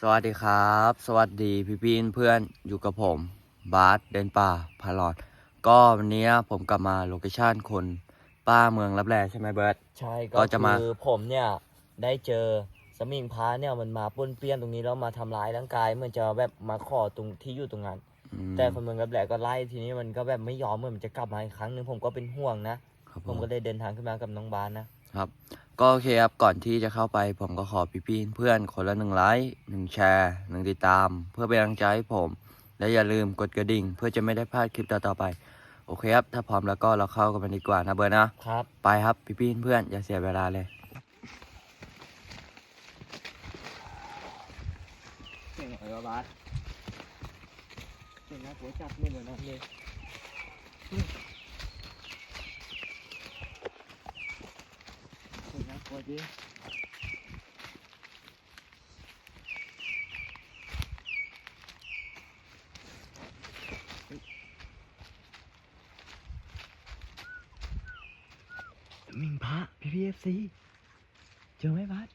สวัสดีครับ สวัสดีพี่พี่ๆเพื่อนอยู่กับผม บาสเดินป่าพาลอด ก็วันนี้ผมกลับมาโลเคชั่นคนป้าเมืองรับแลใช่ไหมเบิร์ตใช่ก็ก็จะมาคือผมเนี่ยได้เจอสมิงพระเนี่ยมันมาป้วนเปี้ยนตรงนี้แล้วมาทำร้ายร่างกายเหมือนจะแบบมาขอตรงที่อยู่ตรงนั้นอืมแต่คนเมืองรับแหลก็ไล่ทีนี้มันก็แบบไม่ยอมเหมือนมันจะกลับมาอีกครั้งหนึ่งผมก็เป็นห่วงนะครับผมก็เลยเดินทางขึ้นมากับน้องบานนะครับ ก็โอเคครับ ก่อนที่จะเข้าไปผมก็ขอพี่พี่ๆเพื่อนคนละหนึ่งไลค์หนึ่งแชร์หนึ่งติดตาม เพื่อเป็นกำลังใจให้ผม และอย่าลืมกดกระดิ่ง เพื่อจะไม่ได้พลาดคลิปต่อๆไป โอเคครับ ถ้าพร้อมแล้วก็เราเข้ากันไปดีกว่านะเบิร์ตนะครับ ไปครับพี่พี่ๆเพื่อนอย่าเสียเวลาเลยเก่งอะไรบาสเก่งนะหัวจับมือเหมือนนั่นเลย วัสดีมิงพระพีพีเอฟซีเจอไหมบัส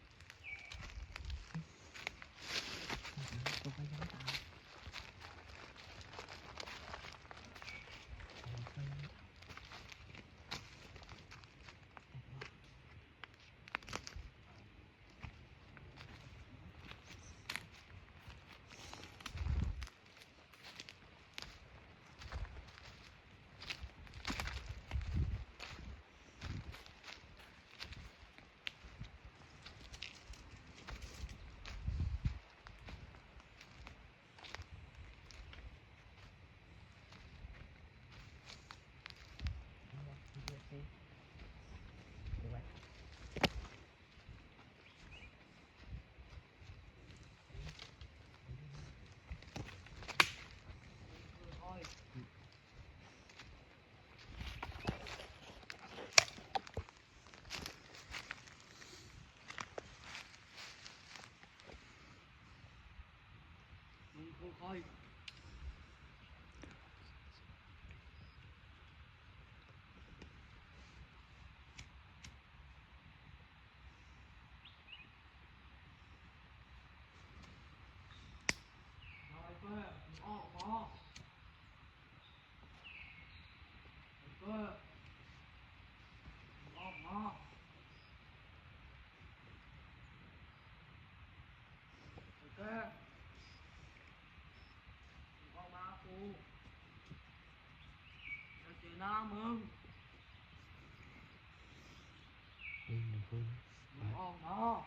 あ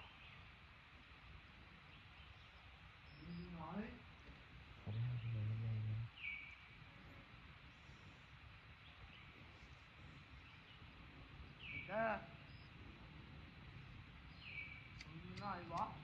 あれ。ないわ。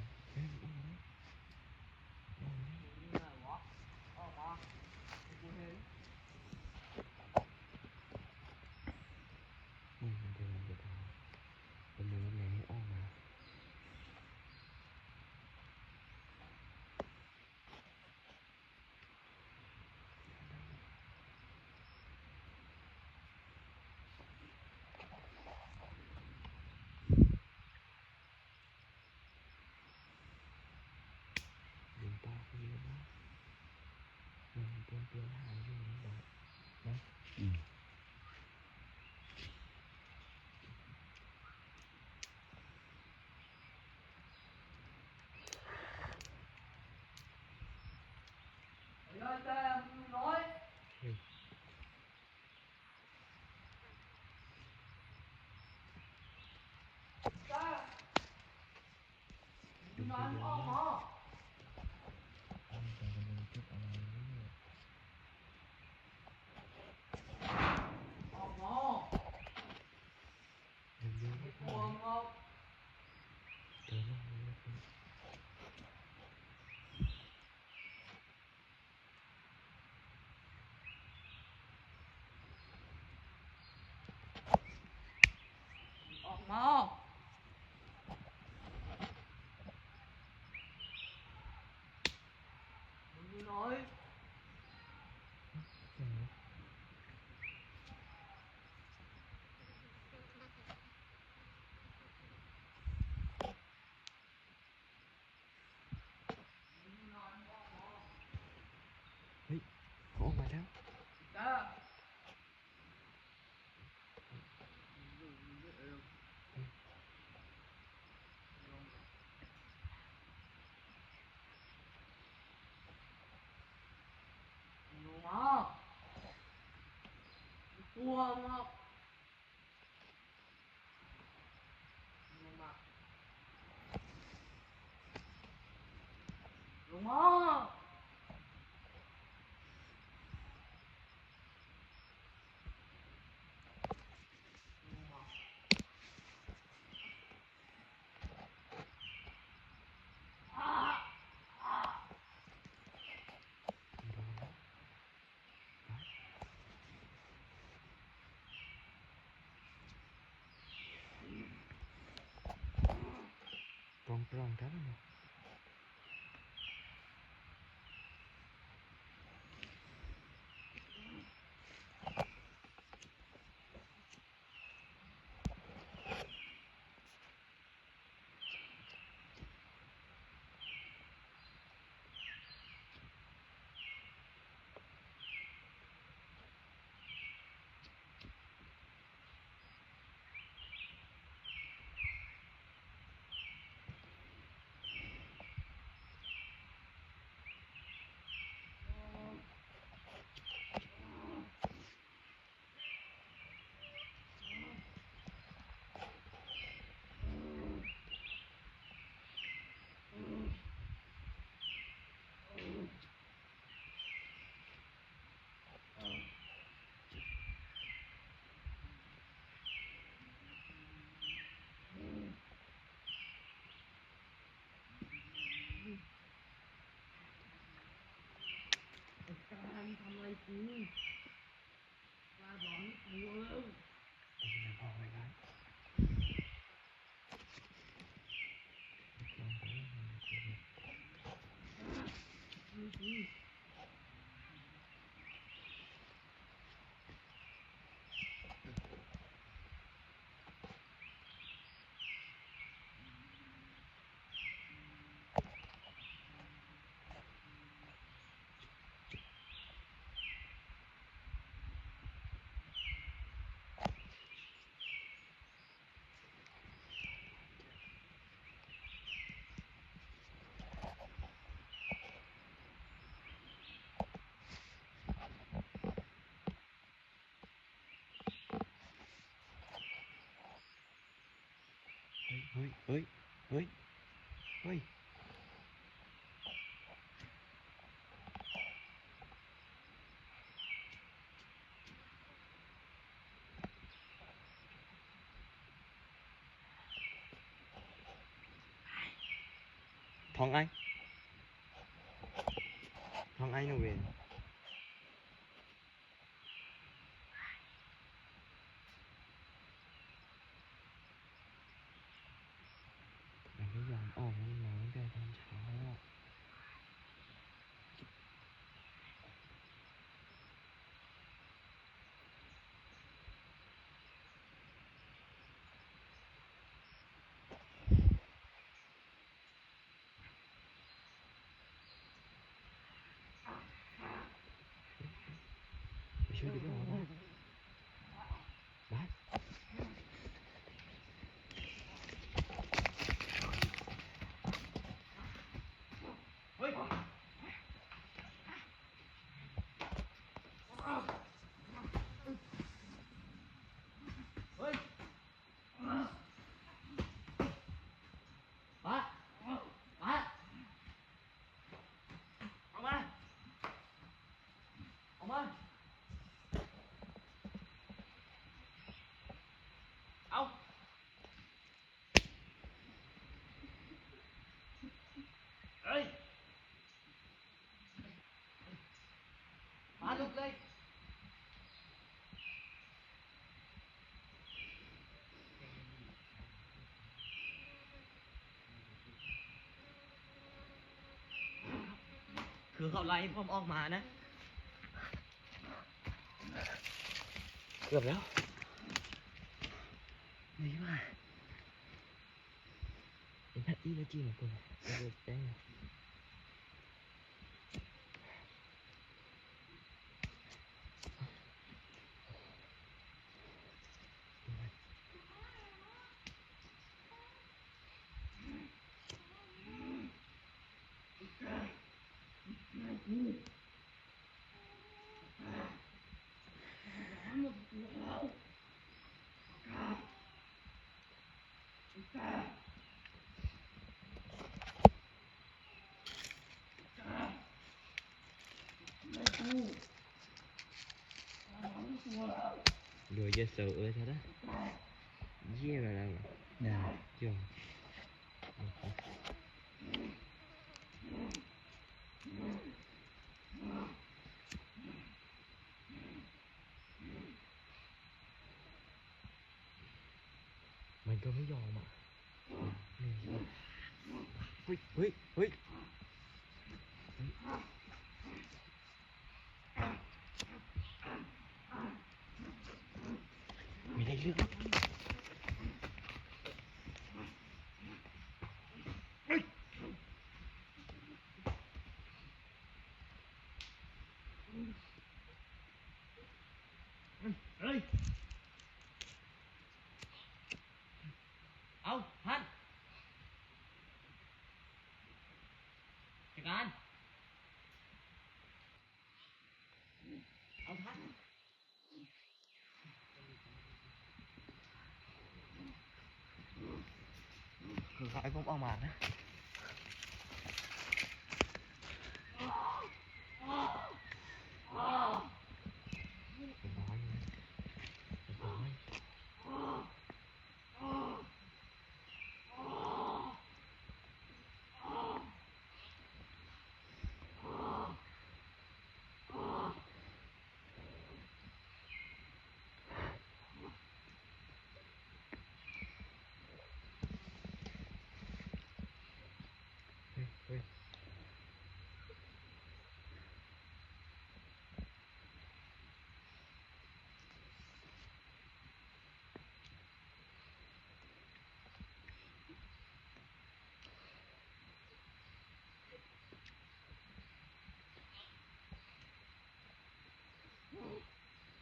tiếng Hàn gì đó đấy ừ. Nói. nói. Ừ. あうわうまっうまっうまっ Ron cá. mm. ฮ้ย เฮ้ย เฮ้ย thằng anh. Thằng anh nó về. should have gone. คือเขาไล่พอมออกมานะ เกือบแล้วนี่ว่าเป็นแพตตี้เมื่อกี้เหคุณนกันเลยแจ้ chưa sầu ơi thật đó. Dễ mà. Làm nào chưa mình có phải giò mà. Ui ui ui. I 用 อเขาให้ผมออกมานะเรียบร้อยเลยเรียบร้อย เฮ้ยเฮ้ย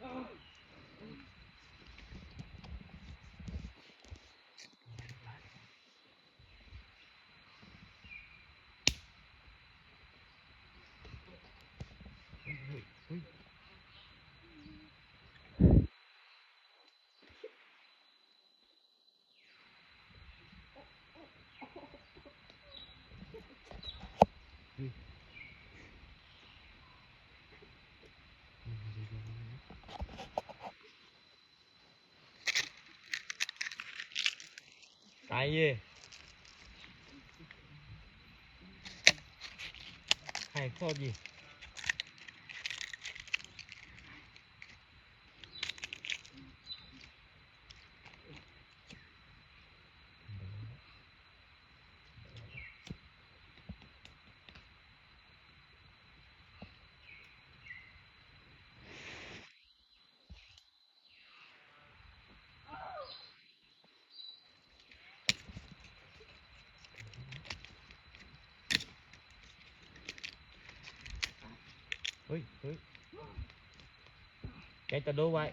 เฮ้ยเฮ้ยเฮ้ยเฮ้ยอืมเดี๋ยวเดี๋ยวเดี๋ยวเดี๋ยว ตายเย่ให้ครอบยี่ เฮ้ย เฮ้ย แกจะดูไว้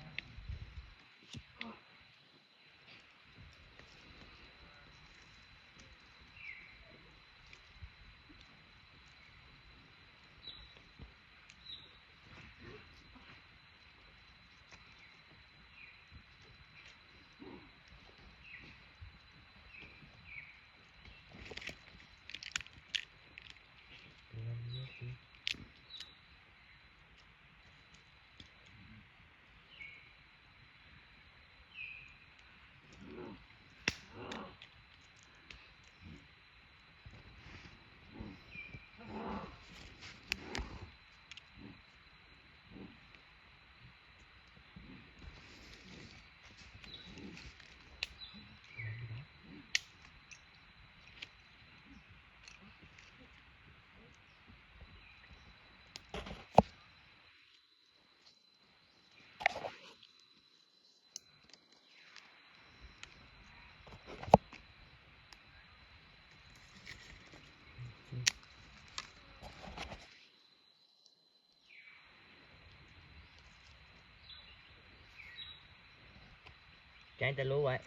trái trái lúa vậy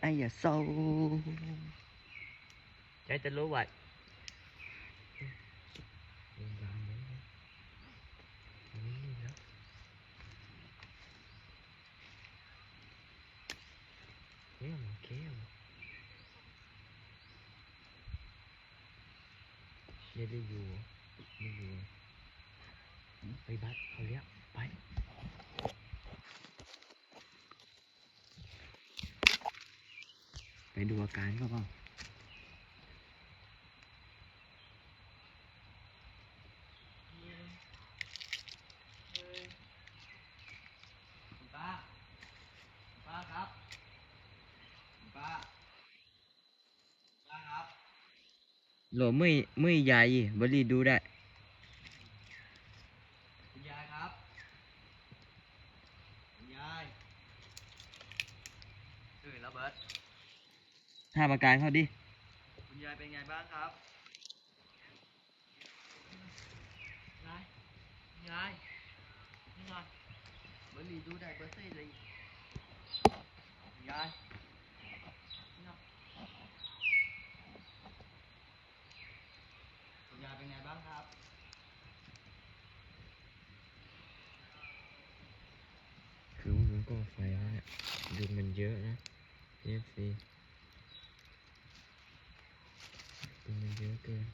ai giờ sâu? Trái trái lúa vậy ไปดูอาการเขาเปล่าคุณป้าคุณป้าครับคุณป้าป้าครับโหลไม่ไม่ใหญ่บริดูได้ ถ้าอาการเขาดิ คุณยายเป็นไงบ้างครับยายยายนี่ไงเบิร์ตลีดูได้เบิร์ตซี่เลยยายนี่ไงคุณยายเป็นไงบ้างครับ คือว่ามันก็ไฟแล้วเนี่ยยุงมันเยอะนะ PFC ยุงมันเยอะเกิน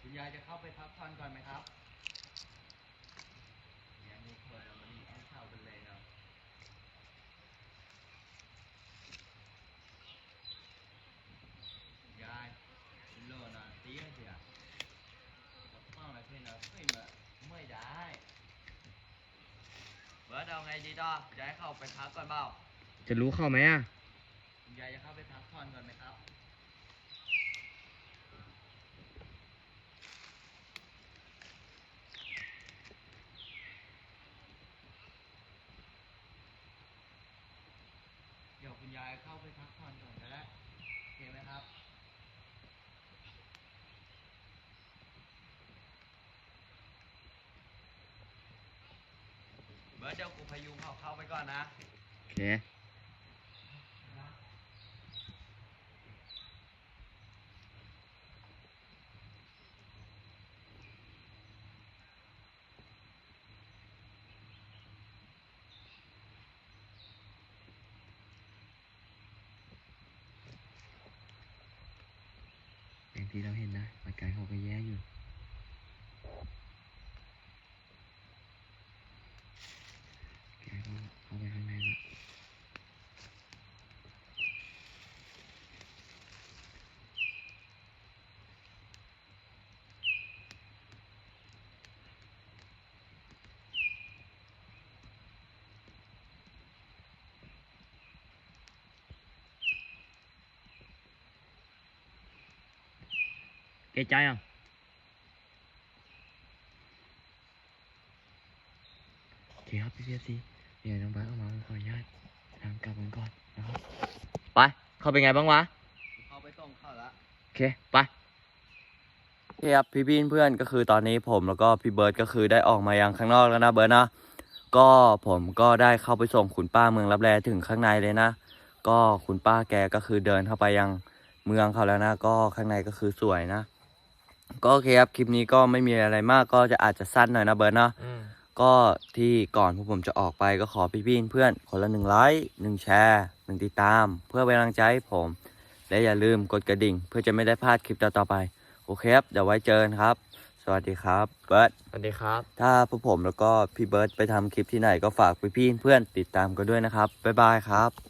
คุณยายจะเข้าไปพักผ่อนก่อนไหมครับยังไม่เคยเรามันเอาเข้ากันเลยเนาะยายโลนะเตี้ยเสียต้องอะไรเพื่อนนะไม่มาไม่ได้ เบิร์ดเอาไงดีต่อจะให้เข้าไปพักก่อนเปล่าจะรู้เข้าไหมอะ คุณยายจะเข้าไปพักผ่อนก่อนไหมครับ เดี๋ยวคุณยายเข้าไปพักผ่อนก่อนก็ได้โอเคไหมครับ เบิร์ดเดี๋ยวกูพยุงเขาเข้าไปก่อนนะ โอเค อย่างที่เราเห็นนะอาการเขาก็แย่อยู่ แกก็เข้าไปข้างในแล้ว เกใจอะ โอเคครับพี่ PFC เดี๋ยวน้องบาสออกมาผมขออ นุญาตทำกลับกันก่อนนะครับไป เข้าเป็นไงบ้างวะเข้าไปส่งเข้าละโอเค ไป โอเคครับพี่พี่เพื่อนก็คือตอนนี้ผมแล้วก็พี่เบิร์ดก็คือได้ออกมายังข้างนอกแล้วนะเบิร์ดนะก็ผมก็ได้เข้าไปส่งคุณป้าเมืองรับแลถึงข้างในเลยนะ ก็คุณป้าแกก็คือเดินเข้าไปยังเมืองเขาแล้วนะ ก็ข้างในก็คือสวยนะ ก็โอเคครับ คลิปนี้ก็ไม่มีอะไรมาก ก็จะอาจจะสั้นหน่อยนะเบิร์ดนะอืมก็ที่ก่อนพวกผมจะออกไปก็ขอพี่พี่เพื่อนคนละหนึ่งไลค์หนึ่งแชร์หนึ่งติดตาม เพื่อเป็นกำลังใจให้ผม และอย่าลืมกดกระดิ่ง เพื่อจะไม่ได้พลาดคลิปต่อๆไป โอเคครับ เดี๋ยวไว้เจอกันครับ สวัสดีครับเบิร์ตสวัสดีครับ ถ้าพวกผมแล้วก็พี่เบิร์ตไปทำคลิปที่ไหนก็ฝากพี่พี่เพื่อนติดตามกันด้วยนะครับบ๊ายบายครับ